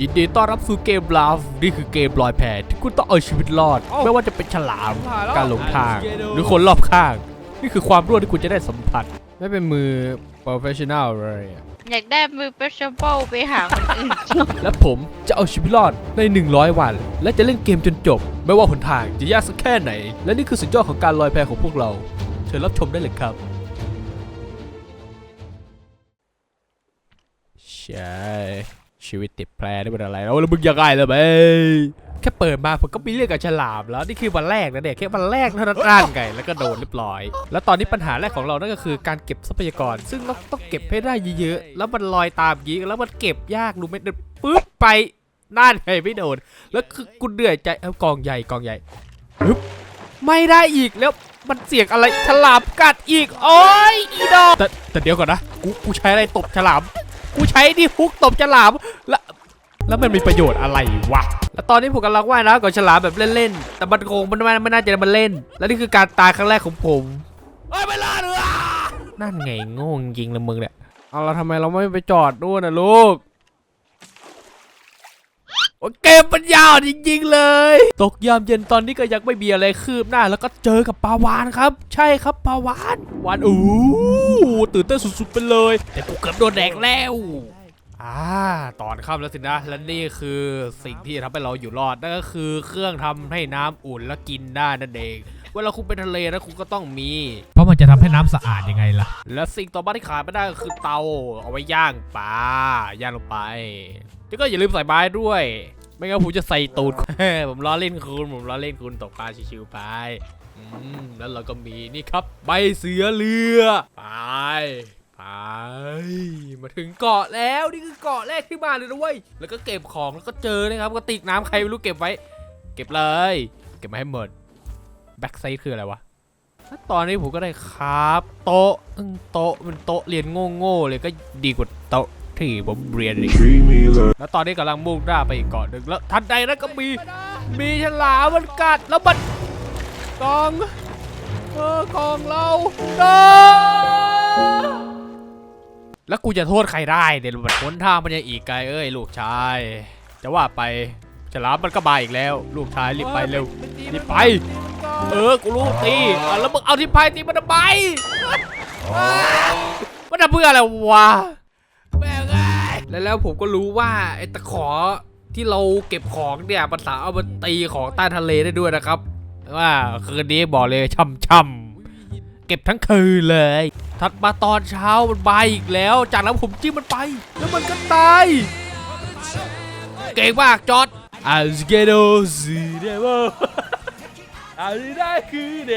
ยินดีต้อนรับสู่เกมลาฟนี่คือเกมลอยแพที่คุณต้องเอาชีวิตรอด ไม่ว่าจะเป็นฉลาม การหลงทาง หรือคนรอบข้าง นี่คือความรวดที่คุณจะได้สัมผัส ไม่เป็นมือโปรเฟชชั่น a ลเลยอะอยากได้มือเปเชเบิลไปหาคนอื่นและผมจะเอาชีวิตรอดใน 100 วัน และจะเล่นเกมจนจบ ไม่ว่าหนทางจะยากสักแค่ไหน และนี่คือสุดยอดของการลอยแพของพวกเรา เชิญรับชมได้เลยครับ ใช่ชีวิตติดแพรได้เป็นอะไรแล้วแล้วมึงยังไงล่ะเบ้แค่เปิดมาผมก็มีเรื่องกับฉลามแล้วนี่คือวันแรกนะเนี่ยแค่วันแรกเท่านั้นร่างไงแล้วก็โดนเรียบร้อย แล้วตอนนี้ปัญหาแรกของเรานั่นก็คือการเก็บทรัพยากร ซึ่งเราต้องเก็บให้ได้เยอะๆแล้วมันลอยตามยี้แล้วมันเก็บยากรู้ไหมเดปึ๊บไปนั่นไงไม่โดนแล้วคือกูเหนื่อยใจเอากองใหญ่กองใหญ่ปึ๊บไม่ได้อีกแล้วมันเสียงอะไรฉลามกัดอีกโอ้ยอีดอกแต่แต่เดี๋ยวก่อนนะกูกูใช้อะไรตบฉลาม กูใช้ดิฮุกตบฉลามแล้วแล้วมันมีประโยชน์อะไรวะ แล้วตอนนี้ผมกำลังว่ายน้ำกับฉลามแบบเล่นๆ แต่มันคงมันไม่ไม่น่าจะมันเล่น และนี่คือการตายครั้งแรกของผมเอ้ยไม่รอดเลยนั่นไงโง่จริงๆเลยมึงเนี่ย เอาเราทำไมเราไม่ไปจอดด้วยนะลูก โอ้เกมปัญญาอ่อนจริงๆเลย ตกยามเย็นตอนนี้ก็ยังไม่มีอะไรคืบหน้า แล้วก็เจอกับปลาวานครับ ใช่ครับปลาวานวานอู้ตื่นเต้นสุดๆไปเลย แต่กูเกือบโดนแดกแล้วอ่าตอนค่ำแล้วสินะ และนี่คือสิ่งที่ทำให้เราอยู่รอด นั่นก็คือเครื่องทำให้น้ำอุ่นและกินได้นั่นเอง เวลาคุณไปทะเลนะคุณก็ต้องมี เพราะมันจะทำให้น้ำสะอาดยังไงล่ะ และสิ่งต่อมาที่ขาดไม่ได้ก็คือเตาเอาไว้ย่างปลาย่างลงไป แล้วก็อย่าลืมใส่ไม้ด้วย ไม่งั้นผมจะใส่ตูด ผมล้อเล่นคุณ ผมล้อเล่นคุณตกปลาชิวๆไปอืมแล้วเราก็มีนี่ครับ ใบเสือเรือ ไป ไป มาถึงเกาะแล้วนี่คือเกาะแรกที่มาเลยนะเว้ยแล้วก็เก็บของแล้วก็เจอนะครับกระติกน้ำใครไม่รู้เก็บไว้ เก็บเลย เก็บมาให้หมดแบ็กไซด์คืออะไรวะตอนนี้ผมก็ได้ครับ โต๊ะโต๊ะมันโต๊ะเรียนโง่ๆเลยก็ดีกว่าโต๊ะ ที่ผมเรียนอีกแล้วตอนนี้กำลังมุ่งหน้าไปอีกเกาะหนึ่งแล้วทันใดนั้นก็มี มีฉลามมันกัดแล้วมันกองเออกองเราเออแล้วกูจะโทษใครได้เดี๋ยวมันพ้นทางมันยังอีกไกลเอ้ยลูกชาย จะว่าไปฉลามมันก็มาอีกแล้ว ลูกชายรีบไปเร็วรีบไป เออกูรู้ตีแล้วมึงเอาที่พายตีมันทำไมมันทำเพื่ออะไรวะ แม่งไงแล้วแล้วผมก็รู้ว่าไอ้ตะขอที่เราเก็บของเนี่ยมันสามารถเอามาตีของใต้ทะเลได้ด้วยนะครับ ว่าคืนนี้บอกเลยช่ำๆเก็บทั้งคืนเลย ถัดมาตอนเช้ามันมาอีกแล้ว จากนั้นผมจิ้มมันไป แล้วมันก็ตาย เก่งมากจอดอาสเกโดซีเดโมอาริได้คือเด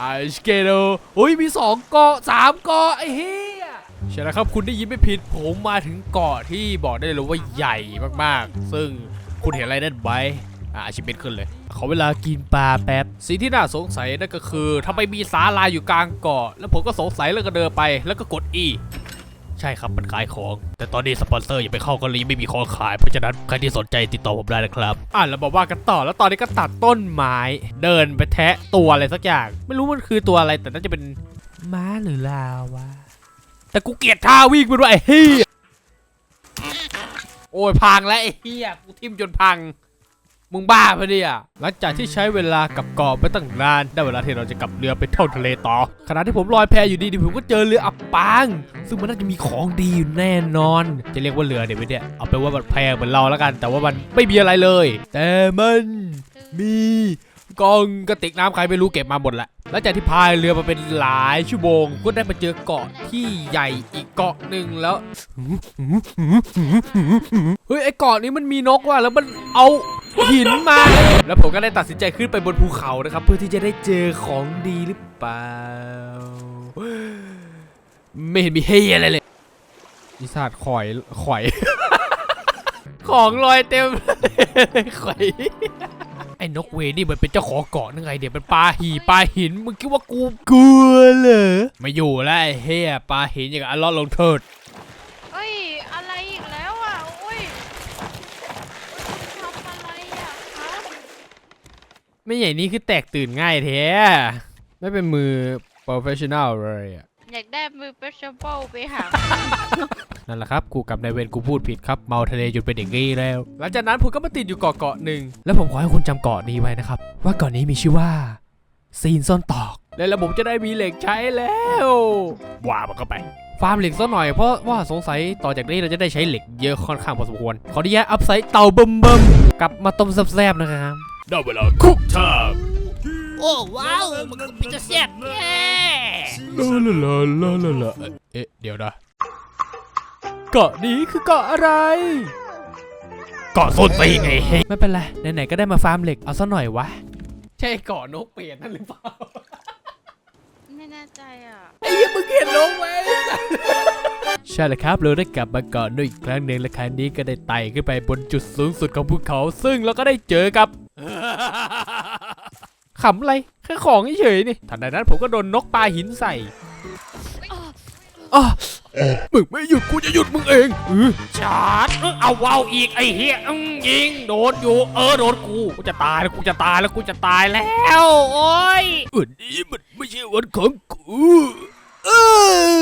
อาสเกโดโอ้ยมีสองเกาะสามเกาะไอ้เหี้ย ใช่แล้วครับคุณได้ยินไม่ผิดผมมาถึงเกาะที่บอกได้เลยว่าใหญ่มากๆ ซึ่งคุณเห็นอะไรนั่นไหมอ่าอาชิเมนขึ้นเลย ขอเวลากินปลาแป๊บสิ่งที่น่าสงสัยนั่นก็คือทำไมมีศาลาอยู่กลางเกาะแล้วผมก็สงสัยแล้วก็เดินไปแล้วก็กด E ใช่ครับมันขายของ แต่ตอนนี้สปอนเซอร์ยังไปเข้ากาหลีไม่มีของขายเพราะฉะนั้นใครที่สนใจติดต่อผมได้นะครับ อะแล้วบอกว่ากันต่อแล้วตอนนี้ก็ตัดต้นไม้ เดินไปแทะตัวอะไรสักอย่าง ไม่รู้มันคือตัวอะไรแต่น่าจะเป็นม้าหรือลาวะ แต่กูเกลียดท่าวิ่งมันด้วยไอ้เฮียโอ้ยพังแล้วไอ้เฮียกูทิ่มจนพัง มึงบ้าปะเนี่ยหลังจากที่ใช้เวลากับเกาะไปตั้งนาน ได้เวลาที่เราจะกลับเรือไปท่องทะเลต่อ ขณะที่ผมลอยแพอยู่ดีๆผมก็เจอเรืออับปาง ซึ่งมันน่าจะมีของดีอยู่แน่นอน จะเรียกว่าเรือเดี๋ยวไม่เนี่ยเอาไปว่ามันแพงเหมือนเราแล้วกัน แต่ว่ามันไม่มีอะไรเลย แต่มันมี กองกระติกน้ำใครไม่รู้เก็บมาหมดแหละหลังจากที่พายเรือมาเป็นหลายชั่วโมงก็ได้มาเจอเกาะที่ใหญ่อีกเกาะหนึ่งแล้วเฮ้ยไอเกาะนี้มันมีนกว่ะแล้วมันเอาหินมา แล้วผมก็ได้ตัดสินใจขึ้นไปบนภูเขานะครับ เพื่อที่จะได้เจอของดีหรือเปล่า ไม่เห็นมีเฮียอะไรเลยอีสาดข่อยข่อย ของลอยเต็มเลยข่อย ไอ้นกเวนี่มันเป็นเจ้าของเกาะนึงไงเดี๋ยวมันปลาหีปลาหินมึงคิดว่ากูกลัวเหรอไม่อยู่แล้วไอ้เฮียปลาหินอย่างกับอัลเลอฮ์ลงโทษเอ้ยอะไรอีกแล้วอะโอ้ยทำอะไรอะคะไม่ใหญ่นี่คือแตกตื่นง่ายแท้ไม่เป็นมือโปรเฟชชั่น a ลเลยอะ อยากได้มือเปชเบิลไปหา นั่นแหละครับกูกับนายเวรกูพูดผิดครับเมาทะเลจนเป็นอย่างนี้แล้ว หลังจากนั้นผมก็มาติดอยู่เกาะเกาะหนึ่งแล้วผมขอให้คุณจำเกาะนี้ไว้นะครับ ว่าเกาะนี้มีชื่อว่า ซีนซ่อนตอก และระบบจะได้มีเหล็กใช้แล้วว่ามันก็ไป ฟาร์มเหล็กซะหน่อยเพราะว่าสงสัยต่อจากนี้เราจะได้ใช้เหล็กเยอะค่อนข้างพอสมควร ขออนุญาตอัพไซต์เต่าเบิ่มเบิ่มๆกลับมาต้มแซ่บๆนะครับ ได้เวลาคุกทาม โอ้ว้าวมันก็เป็นจะแซ่บแย่ลาลาลาลาลาเอ๊ะเดี๋ยวนะเกาะนี้คือเกาะอะไรเกาะส้นตีนไงไม่เป็นไรไหนๆก็ได้มาฟาร์มเหล็กเอาซะหน่อยวะใช่เกาะนกเปลี่ยนนั่นหรือเปล่าไม่แน่ใจอะไอ้ยี่มึงเห็นนกไหมใช่แล้วครับเราได้กลับมาเกาะนกอีกครั้งหนึ่งและครั้งนี้ก็ได้ไต่ขึ้นไปบนจุดสูงสุดของภูเขา ซึ่งเราก็ได้เจอกับ ขำอะไรแค่ของเฉยๆนี่ทันใดนั้นผมก็โดนนกปลาหินใส่อ้อมึงไม่หยุดกูจะหยุดมึงเองเออชาร์จเอาว้าวอีกไอ้เฮียอื้อยิงโดนอยู่เออโดนกูกูจะตายแล้วกูจะตายแล้วกูจะตายแล้วแล้วโอ้ยวันนี้มันไม่ใช่วันของกูเออ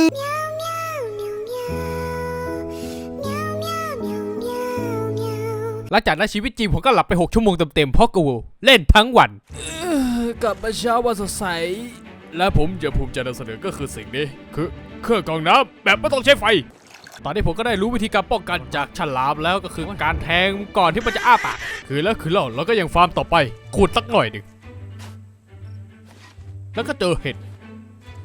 หลังจากนั้นชีวิตจริงผมก็หลับไป 6 ชั่วโมงเต็มๆเพราะกูเล่นทั้งวัน กลับมาเช้าวันสดใส และผมจะภูมิใจนำเสนอก็คือสิ่งนี้ คือเครื่องกรองน้ำแบบไม่ต้องใช้ไฟ ตอนนี้ผมก็ได้รู้วิธีการป้องกันจากฉลามแล้วก็คือการแทงก่อนที่มันจะอ้าปากคือแล้วคือเล่าแล้วก็ยังฟาร์มต่อไปขุดสักหน่อยหนึ่งแล้วก็เจอเห็ด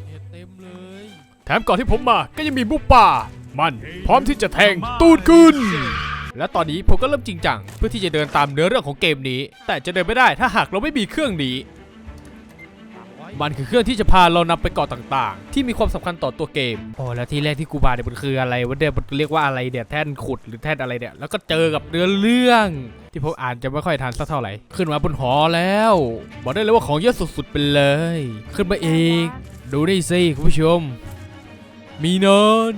เห็ดเต็มเลย แถมก่อนที่ผมมาก็ยังมีบุปป่า มันพร้อมที่จะแทงตูดขึ้นและตอนนี้ผมก็เริ่มจริงจังเพื่อที่จะเดินตามเนื้อเรื่องของเกมนี้ แต่จะเดินไม่ได้ถ้าหากเราไม่มีเครื่องนี้ มันคือเครื่องที่จะพาเรานำไปเกาะต่างๆ ที่มีความสำคัญต่อตัวเกมโอ้แล้วที่แรกที่กูมาเนี่ยมันคืออะไรวะเนี่ยมันเรียกว่าอะไรเนี่ยแท่นขุดหรือแท่นอะไรเนี่ยแล้วก็เจอกับเนื้อเรื่องที่ผมอ่านจะไม่ค่อยทันสักเท่าไหร่ ขึ้นมาบนหอแล้ว บอกได้เลยว่าของเยอะสุดๆไปเลย ขึ้นมาอีก ดูนี่สิคุณผู้ชม มีนอน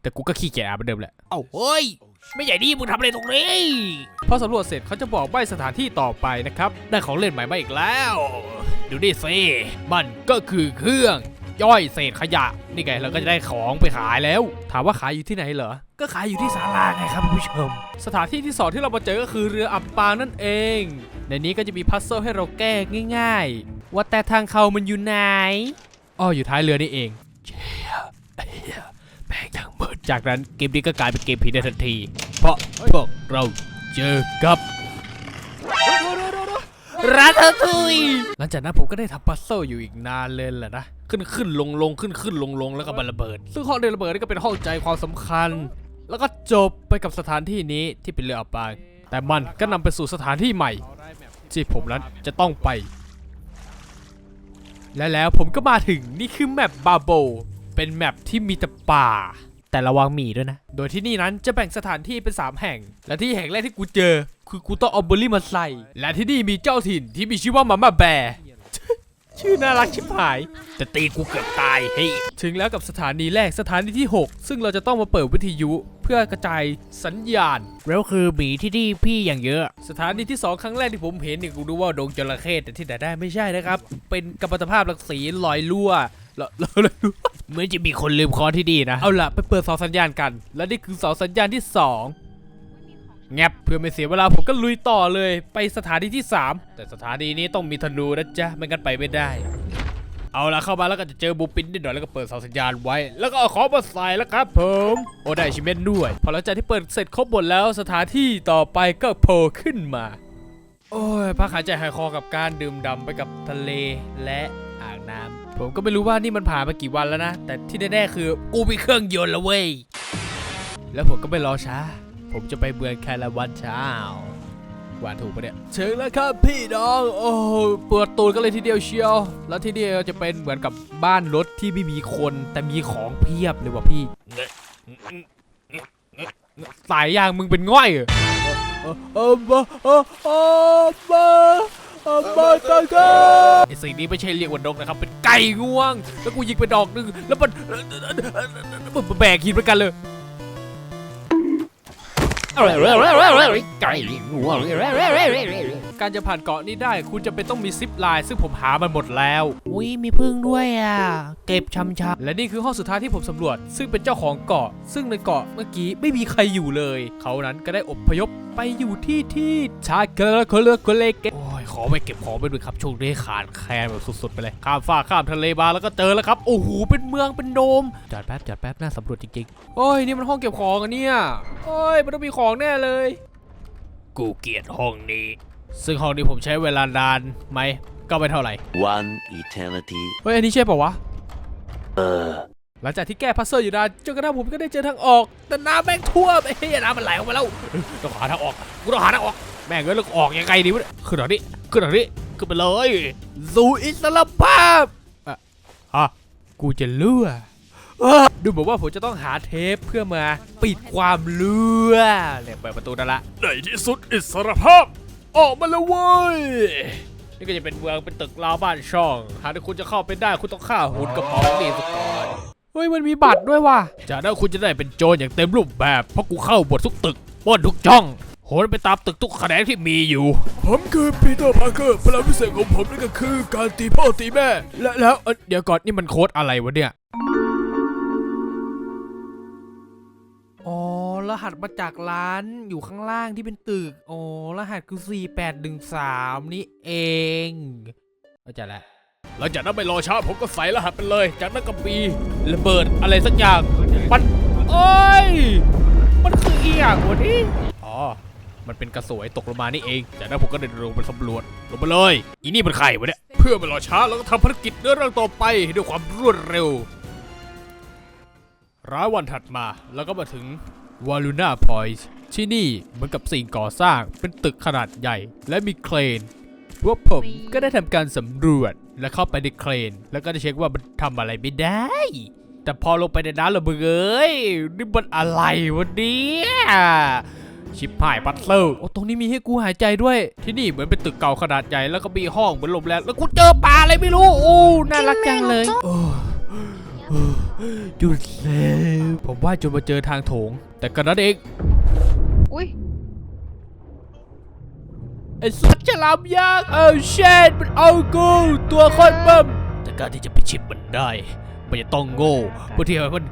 แต่กูก็ขี้เกียจอ่านเหมือนเดิมแหละ เอาเฮ้ย ไม่ใหญ่ดีมึงทำอะไรตรงนี้ พอสำรวจเสร็จเขาจะบอกใบสถานที่ต่อไปนะครับ ได้ของเล่นใหม่มาอีกแล้ว ดูดิสิมันก็คือเครื่องย่อยเศษขยะ นี่ไงเราก็จะได้ของไปขายแล้ว ถามว่าขายอยู่ที่ไหนเหรอ ก็ขายอยู่ที่ศาลาไงครับคุณผู้ชม สถานที่ที่สองที่เรามาเจอก็คือเรืออับปางนั่นเอง ในนี้ก็จะมีพัซเซิลให้เราแก้ง่าย ๆ ว่าแต่ทางเข้ามันอยู่ไหนอ้ออยู่ท้ายเรือนี่เองเชี่ยไอ้เหี้ยแม่งทั้งหมดจากนั้นเกมนี้ก็กลายเป็นเกมผีในทันที เพราะพวกเราเจอกับ รัตทุยหลังจากนั้นผมก็ได้ทำพัซเซิลอยู่อีกนานเลยแหละนะ ขึ้นขึ้นลงลงขึ้นขึ้นลงลงแล้วก็มาระเบิด ซึ่งห้องเดินระเบิดนี่ก็เป็นห้องใจความสำคัญ แล้วก็จบไปกับสถานที่นี้ที่เป็นเรืออับปาง แต่มันก็นำไปสู่สถานที่ใหม่ ที่ผมนั้นจะต้องไป และแล้วผมก็มาถึงนี่คือแมปบาโบเป็นแมปที่มีแต่ป่าแต่ระวังหมีด้วยนะ โดยที่นี่นั้นจะแบ่งสถานที่เป็น 3 แห่ง และที่แห่งแรกที่กูเจอ คือกูต้องเอาเบอร์รี่มาใส่ และที่นี่มีเจ้าถิ่นที่มีชื่อว่ามาม่าแบร์ชื่อน่ารักชิบหาย แต่ตีกูเกือบตายเฮ้ยถึงแล้วกับสถานีแรกสถานีที่ 6 ซึ่งเราจะต้องมาเปิดวิทยุเพื่อกระจายสัญญาณ แล้วคือหมีที่นี่พี่อย่างเยอะ สถานีที่ 2 ครั้งแรกที่ผมเห็นเนี่ยกูรู้ว่าดงจระเข้แต่ที่ไหนได้ไม่ใช่นะครับ เป็นกัมมันตภาพรังสีลอยรั่วลอยลอยรั่วเหมือนจะมีคนลืมคอที่ดีนะเอาล่ะไปเปิดเสาสัญญาณกัน และนี่คือเสาสัญญาณที่ 2 แงบเพื่อไม่เสียเวลาผมก็ลุยต่อเลยไปสถานีที่ 3 แต่สถานีนี้ต้องมีธนูนะจ๊ะไม่งั้นไปไม่ได้ เอาล่ะเข้ามาแล้วก็จะเจอบูปินนิดหน่อยแล้วก็เปิดเสาสัญญาณไว้ แล้วก็เอาของมาใส่แล้วครับผมโอ้ได้ชิเมนด้วย พอหลังจากที่เปิดเสร็จครบหมดแล้วสถานที่ต่อไปก็โผล่ขึ้นมา โอ้ยพักหายใจหายคอกับการดื่มด่ำไปกับทะเลและอ่างน้ำผมก็ไม่รู้ว่านี่มันผ่านมากี่วันแล้วนะแต่ที่แน่ๆคือกูมีเครื่องยนต์แล้วเว้ยแล้วผมก็ไม่รอช้า ผมจะไปเบือนแคลาวันเช้า หวาถูกปะเนี่ยถึงแล้วครับพี่น้อง โอ้ปวดตูนกันเลยทีเดียวเชียว แล้วที่นี่จะเป็นเหมือนกับบ้านรถที่ไม่มีคนแต่มีของเพียบเลยว่ะพี่ สายยางมึงเป็นง่อยเหรอไอสิ่งนี้ไม่ใช่เรียกว่านงนะครับ เป็นไก่ง่วง แล้วกูยิงไปดอกนึง แล้วมันแบกหินเหมืกันเลย การจะผ่านเกาะนี้ได้คุณจะเป็นต้องมีซิปไลน์ซึ่งผมหามันหมดแล้วอุ้ยมีพึ่งด้วยอะ เก็บชำชและนี่คือห้องสุดท้ายที่ผมสำรวจ ซึ่งเป็นเจ้าของเกาะ ซึ่งในเกาะเมื่อกี้ไม่มีใครอยู่เลย เขานั้นก็ได้อพยพไปอยู่ที่ที่ชาเกลโคเลโคเลเก โอ้ยขอไปเก็บของไปด้วยครับช่วงนี้ขาดแคลนแบบสุดๆไปเลยข้ามฟ้ากข้ามทะเลมาแล้วก็เจอแล้วครับโอ้โหเป็นเมืองเป็นโดมจอดแป๊บจอดแป๊บน่าสำรวจจริงๆโอ้ยนี่มันห้องเก็บของอะเนี่ยโอ้ยมันต้องมีของแน่เลย กูเกลียดห้องนี้ ซึ่งห้องนี้ผมใช้เวลานานไหมก็ไม่เท่าไหร่ One eternity เฮ้ยอันนี้ใช่ป่าวะหลังจากที่แก้พัซเซอร์อยู่นานจนกระทั่งผมก็ได้เจอทางออก แต่น้ำแม่งท่วมเฮ้ยน้ำมันไหลออกมาแล้วต้องหาทางออกกูต้องหาทางออก แม่งเอ้ยแล้วออกยังไงดีวะเนี่ยขึ้นหน่อยดิขึ้นหน่อยดิขึ้นไปเลยสู่อิสรภาพอะฮะกูจะเลื่ออะดูเหมือนว่าผมจะต้องหาเทปเพื่อมาปิดความเลื่อเนี่ยเปิดประตูนั่นละในที่สุดอิสรภาพ ออกมาแล้วเว้ย นี่ก็จะเป็นเมืองเป็นตึกราวบ้านช่อง หากที่คุณจะเข้าไปได้คุณต้องฆ่าหุ่นกระป๋องนี่ซะก่อนเฮ้ยมันมีบัตรด้วยว่ะจากนั้นคุณจะได้เป็นโจรอย่างเต็มรูปแบบ เพราะกูเข้าบททุกตึกปล้นทุกช่อง โหนไปตามตึกทุกแขนงที่มีอยู่ ผมคือปีเตอร์พาร์เกอร์พลังพิเศษของผมนั่นก็คือการตีพ่อตีแม่ และแล้วเอ้ยเดี๋ยวก่อนนี่มันโค้ดอะไรวะเนี่ย อ๋อ รหัสมาจากร้านอยู่ข้างล่างที่เป็นตึก อ๋อ รหัสคือ 4813 นี่เองเข้าใจแล้ว หลังจากนั้นไม่รอช้าผมก็ใส่รหัสไปเลย จากนั้นก็มีระเบิดอะไรสักอย่าง มัน โอ้ย มันคืออีหยังวะนี่อ๋อ มันเป็นกระสวยตกลงมานี่เอง จากนั้นผมก็เดินลงไปสำรวจลงมาเลย อีนี่มันใครวะเนี่ย เพื่อไม่รอช้าเราก็ทำภารกิจเนื้อเรื่องต่อไปด้วยความรวดเร็ว ร้ายวันถัดมาแล้วก็มาถึงวาลูน่าพอยต์ที่นี่เหมือนกับสิ่งก่อสร้างเป็นตึกขนาดใหญ่ และมีเครนพวกผมก็ได้ทำการสำรวจและเข้าไปในเครน แล้วก็ได้เช็คว่ามันทำอะไรไม่ได้ แต่พอลงไปในน้ำละมึงเอ้ยนี่มันอะไรวะเนี่ย ชิบหายปัตเตอร์โอ้ตรงนี้มีให้กูหายใจด้วย ที่นี่เหมือนเป็นตึกเก่าขนาดใหญ่แล้วก็มีห้องเหมือนโรงแรมแล้วกูเจอปลาอะไรไม่รู้โอ้น่ารักจังเลยโอ้หยุดแล้วผมว่าจนมาเจอทางโถง แต่ก็นั้นเองอุ้ยไอ้สัตว์ฉลามยักษ์เอาเชนมันเอากูตัวคนบัมแต่การที่จะพิชิตมันได้ มันจะต้องโง่เพื่อที่ให้มัน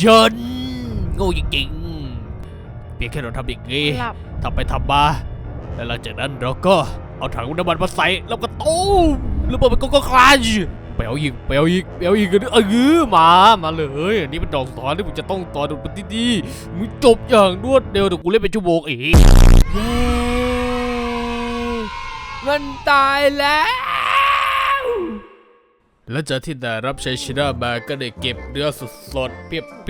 ยันโง่จริงๆเพียงแค่เราทำอย่างนี้หลับ ทำไปทำมา แล้วหลังจากนั้นเราก็เอาถังน้ำมันมาใส่แล้วก็ตูมแล้วมันก็ก็คลาชไปเอาอีกไปเอาอีกไปเอาอีกกันเออมามาเลยอันนี้เป็นดอกสอนที่มึงจะต้องต่อดูปฏิดีๆมึงจบอย่างรวดเร็วเดี๋ยวกูเล่นเป็นชั่วโมงเองเย้มันตายแล้ว และจากที่ได้รับชัยชนะมาก็ได้เก็บเนื้อสดๆเปรียบๆเป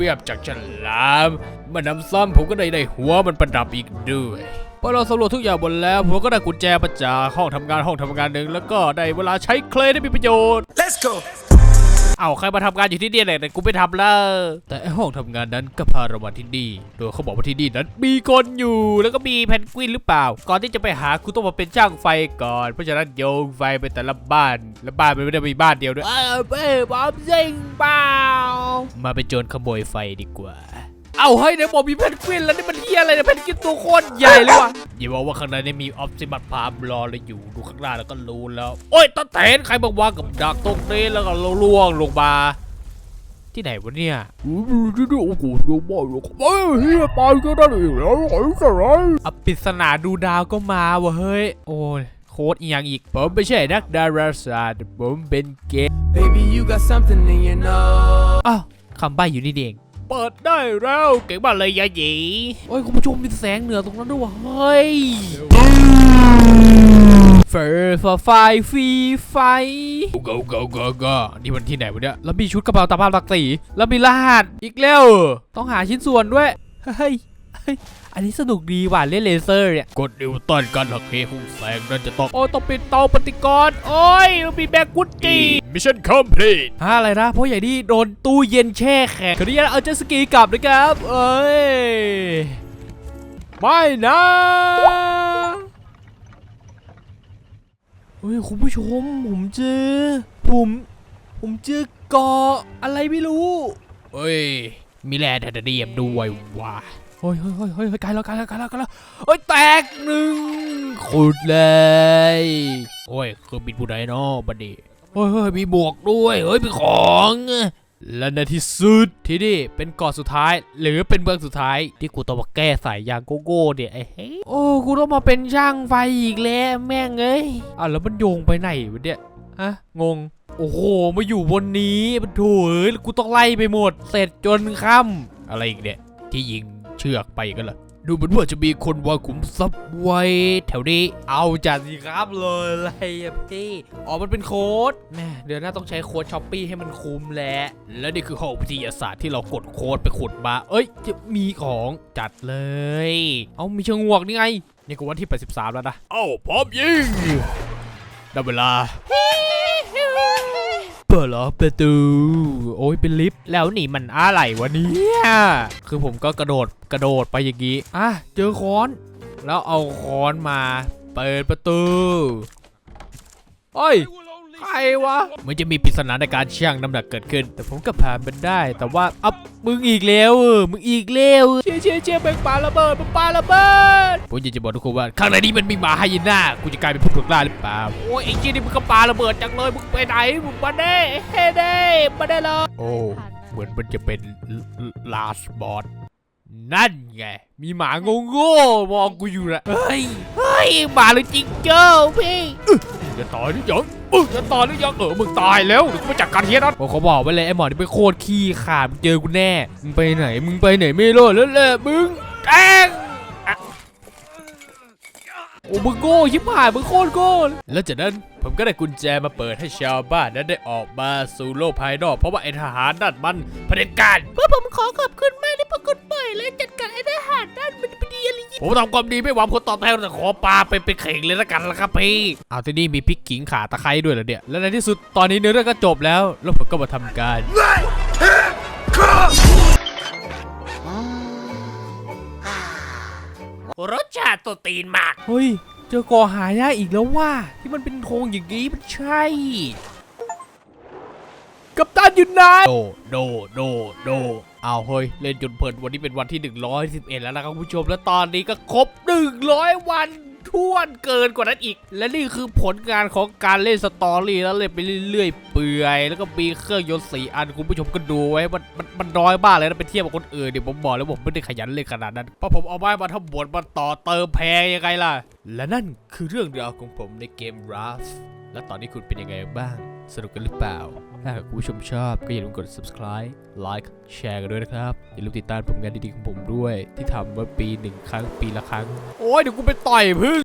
รียบๆจากฉลามมานำซ้ำผมก็ได้ได้หัวมันประดับอีกด้วยพอเราสำรวจทุกอย่างหมดแล้วผมก็ได้กุญแจมาจากห้องทำงานห้องทำงานหนึ่งแล้วก็ได้เวลาใช้เคลได้มีประโยชน์ Let's go เอาใครมาทำงานอยู่ที่นี่เลยแต่กูไม่ทำแล้วแต่ไอ้ห้องทำงานนั้นก็พาเรามาที่นี่โดยเขาบอกว่าที่นี่นั้นมีคนอยู่แล้วก็มีแพนกวินหรือเปล่า ก่อนที่จะไปหากูต้องมาเป็นช่างไฟก่อน เพราะฉะนั้นโยงไฟไปแต่ละบ้าน และบ้านมันไม่ได้มีบ้านเดียวด้วยเออเบ้บอมซิงเปล่ามาเป็นโจรขโมยไฟดีกว่า เอาเฮ้ยเดี๋ยวบอกมีแพนกวินแล้วนี่มันเฮียอะไรเนี่ยแพนกวินตัวโคตรใหญ่เลยว่ะอย่าบอกว่าข้างในนี่มีออฟซิมัสพามรอเราอยู่ดูข้างหน้าแล้วก็รู้แล้ว โอ้ยตะเตนใครมาวากับดักตรงนี้แล้วก็ล่วงลงมาที่ไหนวะเนี่ยที่นี่โอ้โหเยอะมากเลยเฮ้ยเฮียตายก็ได้อีกแล้วไอ้สไรอปริศนาดูดาวก็มาวะเฮ้ย โอ้ยโค้ดอีกอย่างอีก ผมไม่ใช่นักดาราศาสตร์ผมเป็นเกย์ Baby, you got something in your nose. อ้าวคำใบ้อยู่นี่เอง เปิดได้แล้วเก่งมากเลยยายหยีโอ้ยคุณผู้ชมมีแสงเหนือตรงนั้นด้วยวะเฮ้ยเฟอร์ฟไฟฟีไฟ go go go go นี่มันที่ไหนวะเนี่ยแล้วมีชุดกระเป๋าตาภาพหลักสีแล้วมีรหัสอีกแล้วเหรอต้องหาชิ้นส่วนด้วย เฮ้ยเฮ้ย อันนี้สนุกดีว่ะเล่นเลเซอร์เนี่ยกดนิวตันการหักเหของแสงนั้นจะต้องโอ้ยต้องปิดเตาปฏิกรณ์โอ้ยมีแบกกุญจีมิชชั่นคอมพลีทฮะอะไรนะเพราะใหญ่นี่โดนตู้เย็นแช่แข็งขออนุญาตเอาเจ็ตสกีกลับนะครับเอ้ยไม่นะเฮ้ยคุณผู้ชมผมเจอผมผมเจอเกาะอะไรไม่รู้เฮ้ยมีแร่ไทเทเนียมด้วยว่ะ โอ้ยเฮ้ยเฮ้ยเฮ้ยเฮ้ยไกลแล้วไกลแล้วไกลแล้วไกลแล้วเฮ้ยแตกหนึ่งขุดเลย โอ้ยคือบินผู้ใดเนาะบัดนี้เฮ้ยเฮ้ยมีบวกด้วย เฮ้ยเป็นของ และในที่สุดที่นี่เป็นเกาะสุดท้าย หรือเป็นเมืองสุดท้ายที่กูต้องมาแก้สายยางโกโก้เนี่ยไอ้เฮ้ยโอ้กูต้องมาเป็นช่างไฟอีกแล้วแม่งเอ้ยอะแล้วมันโยงไปไหนวะเนี่ยฮะงงโอ้โห มาอยู่บนนี้มันโถเอ้ยกูต้องไล่ไปหมด เสร็จจนค่ำอะไรอีกเนี่ย ที่ยิง เชือกไปกันเหรอดูเหมือนว่าจะมีคนวางขุมทรัพย์ไว้แถวนี้ เอาจัดสิครับเลยอะไรอะพี่อ๋อมันเป็นโค้ดแม่เดี๋ยวน่าต้องใช้โค้ดช้อปปี้ให้มันคุ้มแหละและนี่คือห้องวิทยาศาสตร์ที่เรากดโค้ดไปขุดมา เอ้ย จะมีของจัดเลย เอามีเชิงงวกนี่ไงนี่กูวันที่ 83 แล้วนะ เอ้าพร้อมยิงได้เวลา เปิดเหรอประตู โอ้ยเป็นลิฟต์แล้วนี่มันอะไรวะเนี่ยคือผมก็กระโดดกระโดดไปอย่างงี้อะเจอค้อน แล้วเอาค้อนมา เปิดประตูโอ้ย ใครวะมันจะมีปริศนาในการชั่งน้ำหนักเกิดขึ้น แต่ผมก็ผ่านมันได้ แต่ว่าอัพมึงอีกแล้วเออมึงอีกแล้วเชี่ยเชี่ยเชี่ยแบงปาระเบิดมันปาระเบิดผมอยากจะบอกทุกคนว่าข้างในนี้มันมีหมาไฮยีน่ากูจะกลายเป็นผู้ถูกล่าหรือเปล่าโอ้ยไอ้เชี่ยนี่มึงก็ปาระเบิดจังเลยมึงไปไหนมึงมาได้เฮ้ได้มาได้เลยโอ้เหมือนมันจะเป็น last boss นั่นไง มีหมาโง่ๆมองกูอยู่นะเฮ้ย เฮ้ย หมาหรือจริงเจ้าพี่ จะตายหรือยังมึงจะตายหรือยังเออมึงตายแล้วเดี๋ยวกูมาจัดการเฮียนัทผมเขาบอกไว้เลยไอ้หมอนี่ไปโคตรขี้ขาดมึงเจอกูแน่มึงไปไหนมึงไปไหนไม่รอดแล้วแหละมึงแอง โอ้มึงโง่ชิบหายมึงโคตรโง่เลยแล้วจากนั้นผมก็ได้กุญแจมาเปิดให้ชาวบ้านนั้นได้ออกมาสู่โลกภายนอก เพราะว่าไอ้ทหารนั่นมันเผด็จการเพื่อผมขอขอบคุณมากที่ปรากฏปล่อยและจัดการไอ้ทหารนั่นมันเป็นดีอะไรผมทำความดีไม่หวังผลตอบแทนแต่ขอปลาไปเป็นเข่งเลยละกันละครับพี่เอาที่นี่มีพริกขิงขาตะไคร้ด้วยเหรอเนี่ย และในที่สุดตอนนี้เนื้อเรื่องก็จบแล้ว แล้วผมก็มาทำการ รสชาติตัวตีนมาก เฮ้ย เจอกอหายากอีกแล้วว่าที่มันเป็นโครงอย่างนี้มันใช่ กับตันอยู่ไหนโดโดโดโดเอาเฮ้ย เล่นจนเพลินวันนี้เป็นวันที่ 111 แล้วนะครับคุณผู้ชม แล้วตอนนี้ก็ครบ 100 วัน ท้วนเกินกว่านั้นอีก และนี่คือผลงานของการเล่นสตอรี่แล้วเล่นไปเรื่อยๆ เปื่อย แล้วก็มีเครื่องยนต์สีอันคุณผู้ชมก็ดูไว้มันมันมันน้อยมากเลยนะไปเทียบกับคนอื่นเดี๋ยวผมบอกแล้วผมไม่ได้ขยันเลยขนาดนั้นเพราะผมเอาไม้มาทั้งหมดมาต่อเติมแพงยังไงล่ะ และนั่นคือเรื่องราวของผมในเกม Rust และตอนนี้คุณเป็นยังไงบ้าง สนุกกันหรือเปล่า ถ้าคุณผู้ชมชอบก็อย่าลืมกด subscribe like แชร์กันด้วยนะครับ อย่าลืมติดตามผลงานดีๆของผมด้วย ที่ทำเมื่อปีหนึ่งครั้งปีละครั้ง โอ้ยเดี๋ยวกูไปต่อยพึ่ง